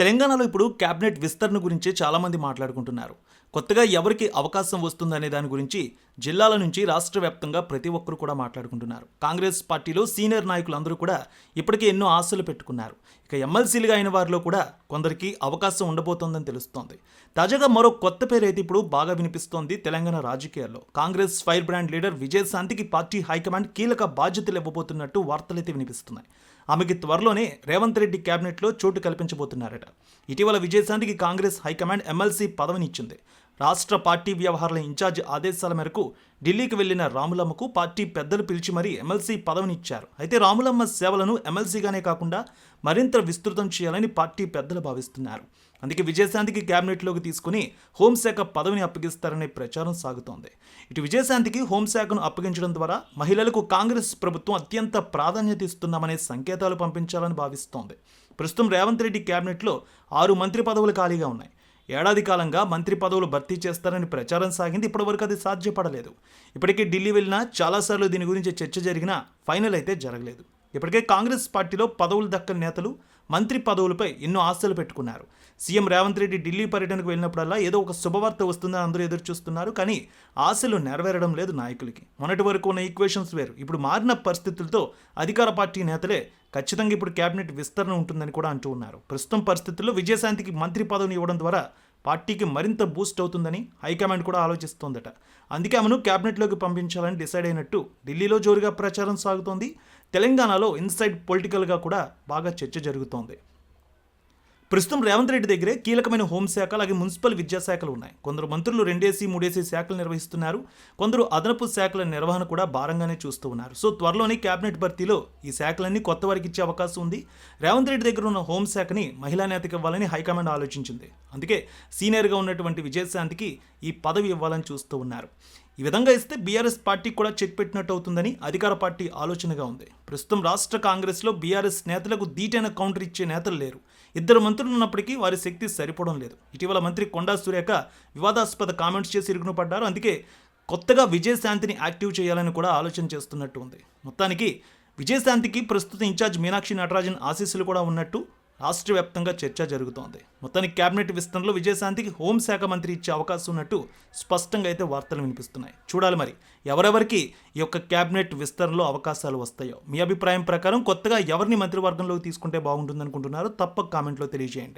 తెలంగాణలో ఇప్పుడు కేబినెట్ విస్తరణ గురించి చాలామంది మాట్లాడుకుంటున్నారు. కొత్తగా ఎవరికి అవకాశం వస్తుందనే దాని గురించి జిల్లాల నుంచి రాష్ట్ర వ్యాప్తంగా ప్రతి ఒక్కరు కూడా మాట్లాడుకుంటున్నారు. కాంగ్రెస్ పార్టీలో సీనియర్ నాయకులందరూ కూడా ఇప్పటికే ఎన్నో ఆశలు పెట్టుకున్నారు. ఇక ఎమ్మెల్సీలుగా అయిన వారిలో కూడా కొందరికి అవకాశం ఉండబోతోందని తెలుస్తోంది. తాజాగా మరో కొత్త పేరు అయితే ఇప్పుడు బాగా వినిపిస్తోంది తెలంగాణ రాజకీయాల్లో. కాంగ్రెస్ ఫైర్ బ్రాండ్ లీడర్ విజయశాంతికి పార్టీ హైకమాండ్ కీలక బాధ్యతలు ఇవ్వబోతున్నట్టు వార్తలైతే వినిపిస్తున్నాయి. ఆమెకి త్వరలోనే రేవంత్ రెడ్డి కేబినెట్లో చోటు కల్పించబోతున్నారట. ఇటీవల విజయశాంతికి కాంగ్రెస్ హైకమాండ్ ఎమ్మెల్సీ పదవినిచ్చింది. రాష్ట్ర పార్టీ వ్యవహారాల ఇన్ఛార్జ్ ఆదేశాల మేరకు ఢిల్లీకి వెళ్ళిన రాములమ్మకు పార్టీ పెద్దలు పిలిచి మరీ ఎమ్మెల్సీ పదవినిచ్చారు. అయితే రాములమ్మ సేవలను ఎమ్మెల్సీగానే కాకుండా మరింత విస్తృతం చేయాలని పార్టీ పెద్దలు భావిస్తున్నారు. అందుకే విజయశాంతికి కేబినెట్లోకి తీసుకుని హోంశాఖ పదవిని అప్పగిస్తారనే ప్రచారం సాగుతోంది. ఇటు విజయశాంతికి హోంశాఖను అప్పగించడం ద్వారా మహిళలకు కాంగ్రెస్ ప్రభుత్వం అత్యంత ప్రాధాన్యత ఇస్తున్నామనే సంకేతాలు పంపించాలని భావిస్తోంది. ప్రస్తుతం రేవంత్ రెడ్డి కేబినెట్లో ఆరు మంత్రి పదవులు ఖాళీగా ఉన్నాయి. ఏడాది కాలంగా మంత్రి పదవులు భర్తీ చేస్తారని ప్రచారం సాగింది. ఇప్పటివరకు అది సాధ్యపడలేదు. ఇప్పటికే ఢిల్లీ వెళ్ళినా చాలాసార్లు దీని గురించి చర్చ జరిగినా ఫైనల్ అయితే జరగలేదు. ఇప్పటికే కాంగ్రెస్ పార్టీలో పదవులు దక్కని నేతలు మంత్రి పదవులపై ఎన్నో ఆశలు పెట్టుకున్నారు. సీఎం రేవంత్ రెడ్డి ఢిల్లీ పర్యటనకు వెళ్ళినప్పుడల్లా ఏదో ఒక శుభవార్త వస్తుందని అందరూ ఎదురు చూస్తున్నారు. కానీ ఆశలు నెరవేరడం లేదు నాయకులకి. మొన్నటి వరకు ఉన్న ఈక్వేషన్స్ వేరు. ఇప్పుడు మారిన పరిస్థితులతో అధికార పార్టీ నేతలే ఖచ్చితంగా ఇప్పుడు కేబినెట్ విస్తరణ ఉంటుందని కూడా అంటూ ఉన్నారు. ప్రస్తుతం పరిస్థితుల్లో విజయశాంతికి మంత్రి పదవిని ఇవ్వడం ద్వారా పార్టీకి మరింత బూస్ట్ అవుతుందని హైకమాండ్ కూడా ఆలోచిస్తోందట. అందుకే ఆమెను కేబినెట్లోకి పంపించాలని డిసైడ్ అయినట్టు ఢిల్లీలో జోరుగా ప్రచారం సాగుతోంది. తెలంగాణలో ఇన్సైడ్ పొలిటికల్గా కూడా బాగా చర్చ జరుగుతోంది. ప్రస్తుతం రేవంత్ రెడ్డి దగ్గరే కీలకమైన హోంశాఖ అలాగే మున్సిపల్ విద్యాశాఖలు ఉన్నాయి. కొందరు మంత్రులు రెండేసి మూడేసి శాఖలు నిర్వహిస్తున్నారు. కొందరు అదనపు శాఖల నిర్వహణ కూడా భారంగానే చూస్తూ ఉన్నారు. సో త్వరలోనే కేబినెట్ భర్తీలో ఈ శాఖలన్నీ కొత్త వారికి ఇచ్చే అవకాశం ఉంది. రేవంత్ రెడ్డి దగ్గర ఉన్న హోంశాఖని మహిళా నేతకి ఇవ్వాలని హైకమాండ్ ఆలోచించింది. అందుకే సీనియర్గా ఉన్నటువంటి విజయశాంతికి ఈ పదవి ఇవ్వాలని చూస్తూ ఉన్నారు. ఈ విధంగా ఇస్తే బీఆర్ఎస్ పార్టీకి కూడా చెక్ పెట్టినట్టు అవుతుందని అధికార పార్టీ ఆలోచనగా ఉంది. ప్రస్తుతం రాష్ట్ర కాంగ్రెస్లో బీఆర్ఎస్ నేతలకు దీటైన కౌంటర్ ఇచ్చే నేతలు లేరు. ఇద్దరు మంత్రులు ఉన్నప్పటికీ వారి శక్తి సరిపోవడం లేదు. ఇటీవల మంత్రి కొండా సురేఖ వివాదాస్పద కామెంట్స్ చేసి ఇరుగును పడ్డారు. అందుకే కొత్తగా విజయశాంతిని యాక్టివ్ చేయాలని కూడా ఆలోచన చేస్తున్నట్టు ఉంది. మొత్తానికి విజయశాంతికి ప్రస్తుత ఇన్ఛార్జ్ మీనాక్షి నటరాజన్ ఆశీస్సులు కూడా ఉన్నట్టు రాష్ట్ర వ్యాప్తంగా చర్చ జరుగుతోంది. మొత్తానికి కేబినెట్ విస్తరణలో విజయశాంతికి హోంశాఖ మంత్రి ఇచ్చే అవకాశం ఉన్నట్టు స్పష్టంగా అయితే వార్తలు వినిపిస్తున్నాయి. చూడాలి మరి ఎవరెవరికి ఈ యొక్క కేబినెట్ విస్తరణలో అవకాశాలు వస్తాయో? మీ అభిప్రాయం ప్రకారం కొత్తగా ఎవరిని మంత్రివర్గంలోకి తీసుకుంటే బాగుంటుంది అనుకుంటున్నారో తప్పక కామెంట్లో తెలియజేయండి.